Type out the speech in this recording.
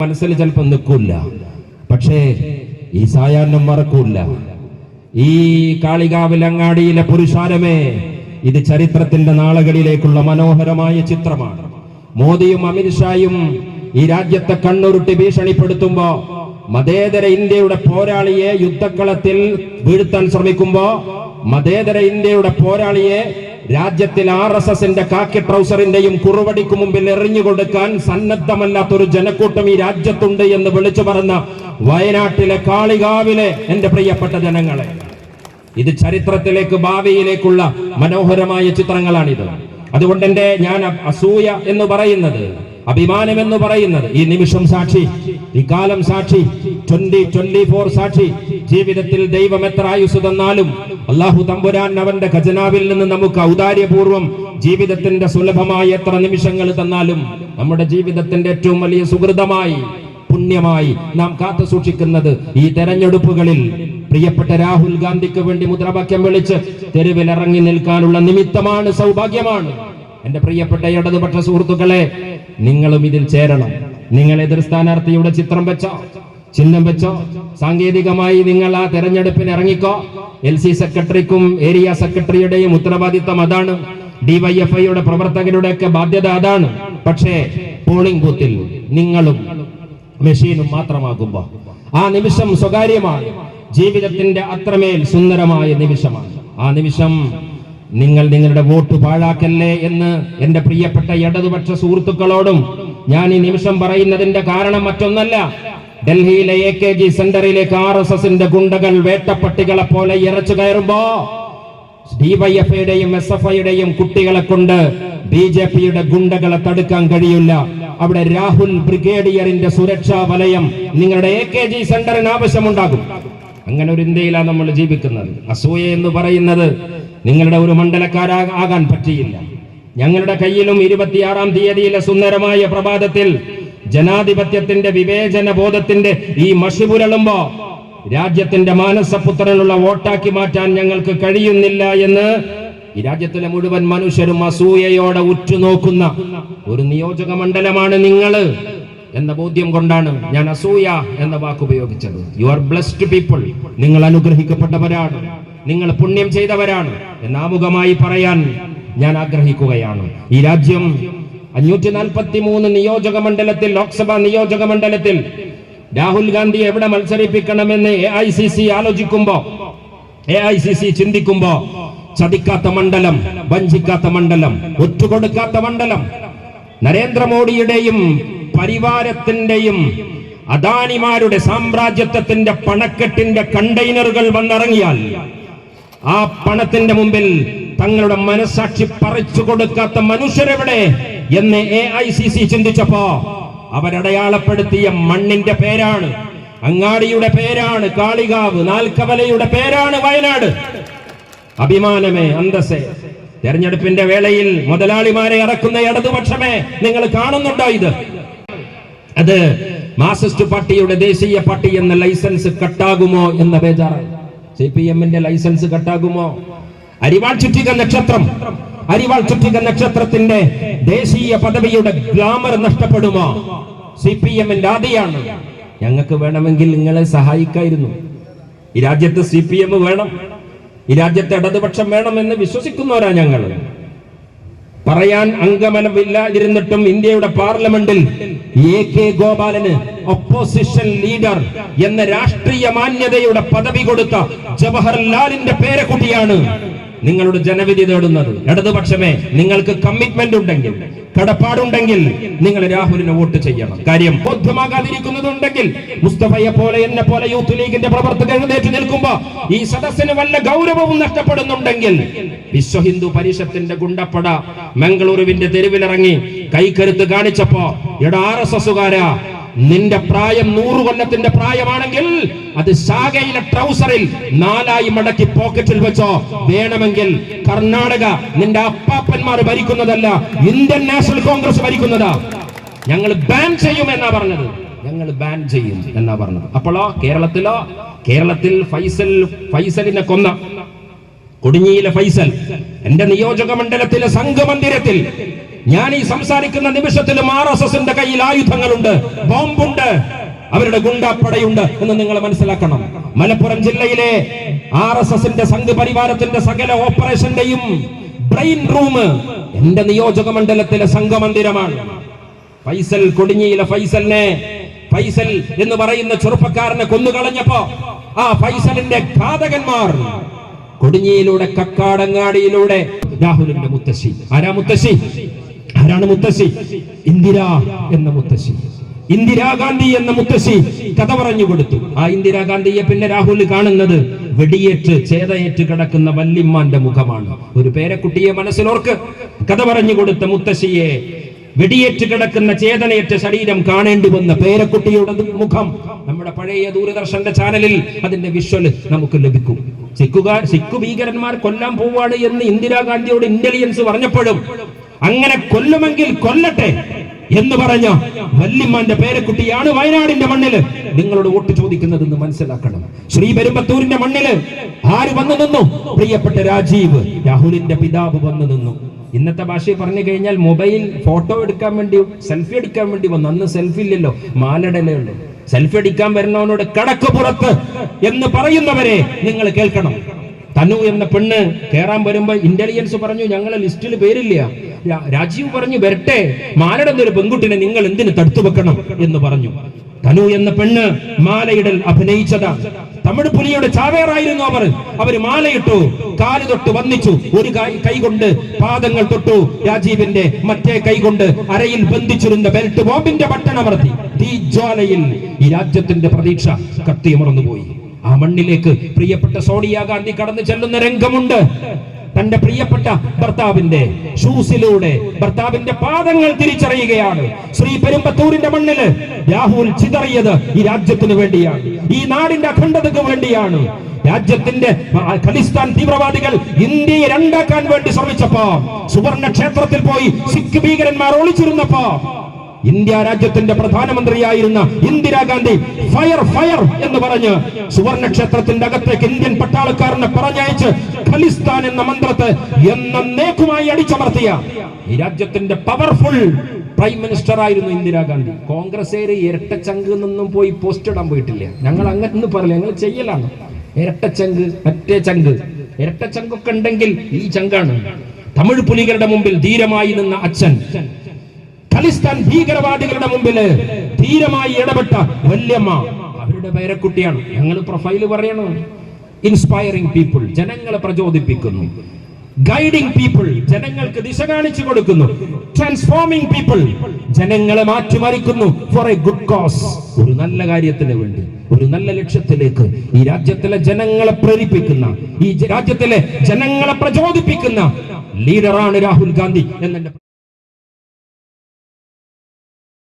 മനസ്സിൽ ചിലപ്പോൾ നിൽക്കില്ല പക്ഷേ ഈ സായാഹ്നം മറക്കൂല. ഈ കാളികാവിലങ്ങാടിയിലെ പുരുഷാരമേ ഇത് ചരിത്രത്തിന്റെ നാളുകളിലേക്കുള്ള മനോഹരമായ ചിത്രമാണ്. മോദിയും അമിത്ഷായും ഈ രാജ്യത്തെ കണ്ണുരുട്ടി ഭീഷണിപ്പെടുത്തുമ്പോ മതേതര ഇന്ത്യയുടെ പോരാളിയെ യുദ്ധക്കളത്തിൽ വീഴ്ത്താൻ ശ്രമിക്കുമ്പോ മതേതര ഇന്ത്യയുടെ പോരാളിയെ രാജ്യത്തിൽ ആർ എസ് എസിന്റെ കാക്കി ട്രൗസറിന്റെയും കുറുവടിക്ക് മുമ്പിൽ എറിഞ്ഞു കൊടുക്കാൻ സന്നദ്ധമല്ലാത്തൊരു ജനക്കൂട്ടം ഈ രാജ്യത്തുണ്ട് എന്ന് വിളിച്ചു പറഞ്ഞ വയനാട്ടിലെ കാളികാവിലെ എന്റെ പ്രിയപ്പെട്ട ജനങ്ങളെ. ഇത് ചരിത്രത്തിലേക്ക് ഭാവിയിലേക്കുള്ള മനോഹരമായ ചിത്രങ്ങളാണിത്. അതുകൊണ്ട് എന്റെ ഞാൻ അസൂയ എന്ന് പറയുന്നത് അഭിമാനം എന്ന് പറയുന്നത് ഈ നിമിഷം സാക്ഷി ഈ കാലം സാക്ഷി ട്വന്റി ട്വന്റി ഫോർ സാക്ഷി ജീവിതത്തിൽ ദൈവം എത്ര ആയുസ് തന്നാലും അള്ളാഹു തമ്പുരാൻ അവന്റെ ഖജനാവിൽ നിന്ന് നമുക്ക് ഔദാര്യപൂർവം ജീവിതത്തിന്റെ സുലഭമായ എത്ര നിമിഷങ്ങൾ തന്നാലും നമ്മുടെ ജീവിതത്തിന്റെ ഏറ്റവും വലിയ സുഹൃതമായി പുണ്യമായി നാം കാത്തു സൂക്ഷിക്കുന്നത് ഈ തെരഞ്ഞെടുപ്പുകളിൽ പ്രിയപ്പെട്ട രാഹുൽ ഗാന്ധിക്ക് വേണ്ടി മുദ്രാവാക്യം വിളിച്ച് തെരുവിലിറങ്ങി നിൽക്കാനുള്ള നിമിത്തമാണ് സൗഭാഗ്യമാണ്. എന്റെ പ്രിയപ്പെട്ട ഇടതുപക്ഷ സുഹൃത്തുക്കളെ നിങ്ങളും ഇതിൽ ചേരണം. നിങ്ങൾ എതിർ സ്ഥാനാർത്ഥിയുടെ ചിത്രം വെച്ചോ? ചിഹ്നം വെച്ചോ. സാങ്കേതികമായി നിങ്ങൾ ആ തെരഞ്ഞെടുപ്പിന് ഇറങ്ങിക്കോ. എൽ സി സെക്രട്ടറിക്കും ഏരിയ സെക്രട്ടറിയുടെയും ഉത്തരവാദിത്തം അതാണ്. ഡിവൈഎഫ്ഐയുടെ പ്രവർത്തകരുടെ ഒക്കെ ബാധ്യത അതാണ്. പക്ഷേ പോളിംഗ് ബൂത്തിൽ നിങ്ങളും മെഷീനും മാത്രമാകുമ്പോ ആ നിമിഷം സ്വകാര്യമാണ്. ജീവിതത്തിന്റെ അത്രമേൽ സുന്ദരമായ നിമിഷമാണ്. ആ നിമിഷം നിങ്ങൾ നിങ്ങളുടെ വോട്ട് പാഴാക്കല്ലേ എന്ന് എന്റെ പ്രിയപ്പെട്ട ഇടതുപക്ഷ സുഹൃത്തുക്കളോടും ഞാൻ ഈ നിമിഷം പറയുന്നതിന്റെ കാരണം മറ്റൊന്നല്ല. ഡൽഹിയിലെ എ കെ ജി സെന്ററിലേക്ക് ആർ എസ് എസിന്റെ ഗുണ്ടകൾ വേട്ടപ്പട്ടികളെ പോലെ ഇറച്ചു കയറുമ്പോ ഡിവൈഎഫ്ഐയുടെയും എസ് എഫ് ഐയുടെയും കുട്ടികളെ കൊണ്ട് ബി ജെ പിയുടെ ഗുണ്ടകളെ തടുക്കാൻ കഴിയില്ല. അവിടെ രാഹുൽ ബ്രിഗേഡിയറിന്റെ സുരക്ഷാ വലയം നിങ്ങളുടെ എ കെ ജി സെന്ററിന് ആവശ്യമുണ്ടാകും. അങ്ങനെ ഒരു ഇന്ത്യയിലാണ് നമ്മൾ ജീവിക്കുന്നത്. അസൂയ എന്ന് പറയുന്നത് നിങ്ങളുടെ ഒരു മണ്ഡലക്കാരാകാൻ പറ്റിയില്ല. ഞങ്ങളുടെ കയ്യിലും ഇരുപത്തിയാറാം തീയതിയിലെ സുന്ദരമായ പ്രഭാതത്തിൽ ജനാധിപത്യത്തിന്റെ വിവേചന ബോധത്തിന്റെ ഈ മഷിപുരളുമ്പോ രാജ്യത്തിന്റെ മാനസപുത്രനുള്ള വോട്ടാക്കി മാറ്റാൻ ഞങ്ങൾക്ക് കഴിയുന്നില്ല എന്ന് ഈ രാജ്യത്തിലെ മുഴുവൻ മനുഷ്യരും അസൂയയോടെ ഉറ്റുനോക്കുന്ന ഒരു നിയോജക മണ്ഡലമാണ് നിങ്ങൾ എന്ന ബോധ്യം കൊണ്ടാണ് ഞാൻ അസൂയ എന്ന വാക്ക് ഉപയോഗിച്ചത്. യു ആർ ബ്ലസ്ഡ് പീപ്പിൾ നിങ്ങൾ അനുഗ്രഹിക്കപ്പെട്ടവരാണ്. നിങ്ങൾ പുണ്യം ചെയ്തവരാണ്. എന്നാമുഖമായി പറയാൻ ഞാൻ ആഗ്രഹിക്കുകയാണ്. ഈ രാജ്യം അഞ്ഞൂറ്റി നാൽപ്പത്തി മൂന്ന് നിയോജക മണ്ഡലത്തിൽ ലോക്സഭാ നിയോജക മണ്ഡലത്തിൽ രാഹുൽ ഗാന്ധി എവിടെ മത്സരിപ്പിക്കണമെന്ന് എ ഐ സി സി ആലോചിക്കുമ്പോ എ ഐ സി സി ചിന്തിക്കുമ്പോ ചതിക്കാത്ത മണ്ഡലം വഞ്ചിക്കാത്ത മണ്ഡലം ഒറ്റുകൊടുക്കാത്ത മണ്ഡലം നരേന്ദ്രമോദിയുടെയും പരിവാരത്തിന്റെയും അദാനിമാരുടെ സാമ്രാജ്യത്വത്തിന്റെ പണക്കെട്ടിന്റെ കണ്ടെയ്നറുകൾ വന്നിറങ്ങിയാൽ ആ പണത്തിന്റെ മുമ്പിൽ തങ്ങളുടെ മനസാക്ഷി പറിച്ചു കൊടുക്കാത്ത മനുഷ്യരെവിടെ എന്ന് എ ഐ സി സി ചിന്തിച്ചപ്പോ അവരടയാളപ്പെടുത്തിയ മണ്ണിന്റെ പേരാണ്. അങ്ങാടിയുടെ പേരാണ് കാളികാവ് നാൽക്കവലയുടെ പേരാണ് വയനാട്. അഭിമാനമേ അന്തസ്സേ. തെരഞ്ഞെടുപ്പിന്റെ വേളയിൽ മുതലാളിമാരെ ഇറക്കുന്ന ഇടതുപക്ഷമേ നിങ്ങൾ കാണുന്നുണ്ടോ ഇത്? അത് മാർസിസ്റ്റ് പാർട്ടിയുടെ ദേശീയ പാർട്ടി എന്ന ലൈസൻസ് കട്ടാകുമോ എന്ന ബേജാറാണ് സി പി എമ്മിന്റെ ലൈസൻസ് കട്ടാകുമോ? അരിവാൾ ചുറ്റിക നക്ഷത്രം. അരിവാൾ ചുറ്റിക നക്ഷത്രത്തിന്റെ ദേശീയ പദവിയുടെ ഗ്ലാമർ നഷ്ടപ്പെടുമോ? സി പി എമ്മിന്റെ ആദിയാണ് ഞങ്ങൾക്ക് വേണമെങ്കിൽ നിങ്ങളെ സഹായിക്കായിരുന്നു. ഈ രാജ്യത്ത് സി പി എം വേണം. ഈ രാജ്യത്തെ ഇടതുപക്ഷം വേണമെന്ന് വിശ്വസിക്കുന്നവരാ ഞങ്ങൾ. പറയാൻ അംഗമനമില്ലാതിരുന്നിട്ടും ഇന്ത്യയുടെ പാർലമെന്റിൽ എ കെ ഗോപാലന് ഒപ്പോസിഷൻ ലീഡർ എന്ന രാഷ്ട്രീയ മാന്യതയുടെ പദവി കൊടുത്ത ജവഹർലാലിന്റെ പേരക്കുട്ടിയാണ്. നിങ്ങളുടെ ജനവിധി തേടുന്നത്. ഇടതുപക്ഷമേ നിങ്ങൾക്ക് കമ്മിറ്റ്മെന്റ് ഉണ്ടെങ്കിൽ കടപ്പാടുണ്ടെങ്കിൽ നിങ്ങൾ രാഹുലിനെ വോട്ട് ചെയ്യണം. കാര്യം ബോധ്യമാകാതിരിക്കുന്നതുണ്ടെങ്കിൽ മുസ്തഫയെ പോലെ എന്നെ പോലെ യൂത്ത് ലീഗിന്റെ പ്രവർത്തകർ എഴുന്നേറ്റ് നിൽക്കുമ്പോ ഈ സദസ്സിന് വല്ല ഗൗരവവും നഷ്ടപ്പെടുന്നുണ്ടെങ്കിൽ വിശ്വ ഹിന്ദു പരിഷത്തിന്റെ ഗുണ്ടപ്പട മംഗളൂരുവിന്റെ തെരുവിലിറങ്ങി കൈക്കരുത്ത് കാണിച്ചപ്പോ എടാ ആർ എസ് എസുകാരാ നിന്റെ പ്രായം നൂറ് കൊല്ലത്തിന്റെ പ്രായമാണെങ്കിൽ അത് ശാഖയിലെ ട്രൗസറിൽ നാലായി മടക്കി പോക്കറ്റിൽ വെച്ചോ. വേണമെങ്കിൽ കർണാടക നിന്റെ അപ്പാപ്പന്മാർ ഭരിക്കുന്നതല്ല ഇന്ത്യൻ നാഷണൽ കോൺഗ്രസ് ഭരിക്കുന്നതാ. ഞങ്ങൾ ബാൻ ചെയ്യും എന്നാ പറഞ്ഞത്. ഞങ്ങൾ ബാൻ ചെയ്യും എന്നാ പറഞ്ഞത്. അപ്പോഴോ കേരളത്തിലോ? കേരളത്തിൽ ഫൈസൽ ഫൈസലിനെ കൊന്ന കൊടിഞ്ഞിയിലെ ഫൈസൽ എന്റെ നിയോജക മണ്ഡലത്തിലെ സംഘമന്ദിരത്തിൽ ഞാൻ ഈ സംസാരിക്കുന്ന നിമിഷത്തിൽ ആർ എസ് എസിന്റെ കയ്യിൽ ആയുധങ്ങളുണ്ട് ബോംബുണ്ട് അവരുടെ ഗുണ്ടാപ്പടയുണ്ട് എന്ന് നിങ്ങൾ മനസ്സിലാക്കണം. മലപ്പുറം ജില്ലയിലെ ആർ എസ് എസിന്റെ സംഘപരിവാരത്തിന്റെ സകല ഓപ്പറേഷന്റെയും ബ്രെയിൻ റൂം എന്റെ നിയോജക മണ്ഡലത്തിലെ സംഘമന്ദിരമാണ്. ഫൈസൽ കൊടിഞ്ഞിയിലെ ഫൈസലിനെ ഫൈസൽ എന്ന് പറയുന്ന ചെറുപ്പക്കാരനെ കൊന്നുകളഞ്ഞപ്പോ ആ ഫൈസലിന്റെ ഘാതകന്മാർ കൊടിഞ്ഞിയിലൂടെ കക്കാടങ്ങാടിയിലൂടെ രാഹുലിന്റെ മുത്തശ്ശി. ആരാ മുത്തശ്ശി? ആരാണ് മുത്തശ്ശി? ഇന്ദിര എന്ന മുത്തശ്ശി. ഇന്ദിരാഗാന്ധി എന്ന മുത്തശ്ശി കഥ പറഞ്ഞു കൊടുത്തു. ആ ഇന്ദിരാഗാന്ധിയെ പിന്നെ രാഹുൽ കാണുന്നത് വെടിയേറ്റ് ചേതയേറ്റ് കിടക്കുന്ന വല്യമ്മാന്റെ മുഖമാണ്. ഒരു പേരക്കുട്ടിയെ മനസ്സിലോർക്ക് കഥ പറഞ്ഞു കൊടുത്ത മുത്തശ്ശിയെ വെടിയേറ്റ് കിടക്കുന്ന ചേതനയേറ്റ ശരീരം കാണേണ്ടി വന്ന പേരക്കുട്ടിയുടെ മുഖം നമ്മുടെ പഴയ ദൂരദർശന്റെ ചാനലിൽ അതിന്റെ വിഷ്വൽ നമുക്ക് ലഭിക്കും. സിഖുകാർ സിക്കു ഭീകരന്മാർ കൊല്ലാൻ പോവാണ് എന്ന് ഇന്ദിരാഗാന്ധിയോട് ഇന്റലിജൻസ് പറഞ്ഞപ്പോഴും അങ്ങനെ കൊല്ലുമെങ്കിൽ കൊല്ലട്ടെ എന്ന് പറഞ്ഞ വല്യമ്മാന്റെ പേരക്കുട്ടിയാണ് വയനാടിന്റെ മണ്ണിൽ. നിങ്ങളോട് വോട്ട് ചോദിക്കുന്നതെന്ന് മനസ്സിലാക്കണം. ശ്രീ പെരുമ്പത്തൂരിന്റെ മണ്ണിൽ ആര് വന്നു നിന്നു? പ്രിയപ്പെട്ട രാജീവ് രാഹുലിന്റെ പിതാവ് വന്നു നിന്നു. ഇന്നത്തെ ഭാഷയിൽ പറഞ്ഞു കഴിഞ്ഞാൽ മൊബൈൽ ഫോട്ടോ എടുക്കാൻ വേണ്ടി സെൽഫി എടുക്കാൻ വേണ്ടി വന്നു. അന്ന് സെൽഫി ഇല്ലല്ലോ മാലടലേ സെൽഫി എടുക്കാൻ വരുന്നവനോട് കടക്ക് പുറത്ത് എന്ന് പറയുന്നവരെ നിങ്ങൾ കേൾക്കണം. തനു എന്ന പെണ്ണ് കേറാൻ വരുമ്പോ ഇന്റലിജൻസ് പറഞ്ഞു ഞങ്ങളെ ലിസ്റ്റിൽ പേരില്ല. രാജീവ് പറഞ്ഞു വരട്ടെ മാലയുടെ ഒരു പെൺകുട്ടിനെ നിങ്ങൾ എന്തിന് തടുത്തു വെക്കണം? എന്ന് പറഞ്ഞു. തനു എന്ന പെണ്ണ് മാലയിടൽ അഭിനയിച്ചതാ. തമിഴ് പുലിയുടെ ചാവേറായിരുന്നു അവർ. അവർ മാലയിട്ടു കാൽ തൊട്ട് വന്നിച്ചു. ഒരു കൈ കൊണ്ട് പാദങ്ങൾ തൊട്ടു. രാജീവിന്റെ മറ്റേ കൈ കൊണ്ട് അരയിൽ ബന്ധിച്ചിരുന്ന ബെൽറ്റ് ബോംബിന്റെ ബട്ടണമർത്തി തീജ്വാലയിൽ ഈ രാജ്യത്തിന്റെ പ്രതീക്ഷ കത്തിയമർന്നുപോയി ആ മണ്ണിലേക്ക് പ്രിയപ്പെട്ട സോണിയാ ഗാന്ധി കടന്നു ചെല്ലുന്ന രംഗമുണ്ട്. തന്റെ പ്രിയപ്പെട്ട ഭർത്താവിന്റെ ഷൂസിലൂടെ ഭർത്താവിന്റെ പാദങ്ങൾ തിരിച്ചറിയുകയാണ്. ശ്രീ പെരുമ്പത്തൂരിന്റെ മണ്ണിൽ രാഹുൽ ചിതറിയത് ഈ രാജ്യത്തിന് വേണ്ടിയാണ്. ഈ നാടിന്റെ അഖണ്ഡതയ്ക്ക് വേണ്ടിയാണ്. രാജ്യത്തിന്റെ ഖലിസ്ഥാൻ തീവ്രവാദികൾ ഇന്ത്യയെ രണ്ടാക്കാൻ വേണ്ടി ശ്രമിച്ചപ്പോ സുവർണ ക്ഷേത്രത്തിൽ പോയി സിഖ് ഭീകരന്മാർ ഒളിച്ചിരുന്നപ്പോ ഇന്ത്യ രാജ്യത്തിന്റെ പ്രധാനമന്ത്രിയായിരുന്ന ഇന്ദിരാഗാന്ധി ഫയർ ഫയർ എന്ന് പറഞ്ഞ് സുവർണ ക്ഷേത്രത്തിന്റെ അകത്തേക്ക് ഇന്ത്യൻ പട്ടാളക്കാരനെ പറഞ്ഞയച്ച് ഖലിസ്ഥാൻ എന്ന മന്ത്രത്തെ എന്നേക്കുമായി അടിച്ചമർത്തിയ ഈ രാജ്യത്തിന്റെ പവർഫുൾ പ്രൈം മിനിസ്റ്റർ ആയിരുന്നു ഇന്ദിരാഗാന്ധി കോൺഗ്രസ്സുകാര് ഇരട്ടച്ചങ്ക് നിന്നും പോയി പോസ്റ്റ് ഇടാൻ പോയിട്ടില്ല. ഞങ്ങൾ അങ്ങനെ പറയില്ല ഞങ്ങൾ ചെയ്യലാണ്. ഇരട്ടച്ചങ്ക് മറ്റേ ചങ്ക്. ഇരട്ടച്ചങ്കൊക്കെ ഉണ്ടെങ്കിൽ ഈ ചങ്കാണ്. തമിഴ് പുലികളുടെ മുമ്പിൽ ധീരമായി നിന്ന അച്ഛൻ. ഖലിസ്ഥാൻ ഭീകരവാദികളുടെ മുമ്പിൽ ധീരമായി ഇടപെട്ട വല്യമ്മ. അവരുടെ പേരക്കുട്ടിയാണ്. ഞങ്ങൾ പ്രൊഫൈൽ പറയണോ. ഇൻസ്പയറിംഗ് പീപ്പിൾ ജനങ്ങളെ പ്രചോദിപ്പിക്കുന്നു. ഗൈഡിംഗ് പീപ്പിൾ ജനങ്ങൾക്ക് ദിശ കാണിച്ചു കൊടുക്കുന്നു. ട്രാൻസ്ഫോമിംഗ് പീപ്പിൾ ജനങ്ങളെ മാറ്റിമറിക്കുന്നു. ഫോർ എ ഗുഡ് കോസ് ഒരു നല്ല കാര്യത്തിന് വേണ്ടി. ഒരു നല്ല ലക്ഷ്യത്തിലേക്ക് ഈ രാജ്യത്തിലെ ജനങ്ങളെ പ്രേരിപ്പിക്കുന്ന ഈ രാജ്യത്തിലെ ജനങ്ങളെ പ്രചോദിപ്പിക്കുന്ന ലീഡറാണ് രാഹുൽ ഗാന്ധി എന്നെ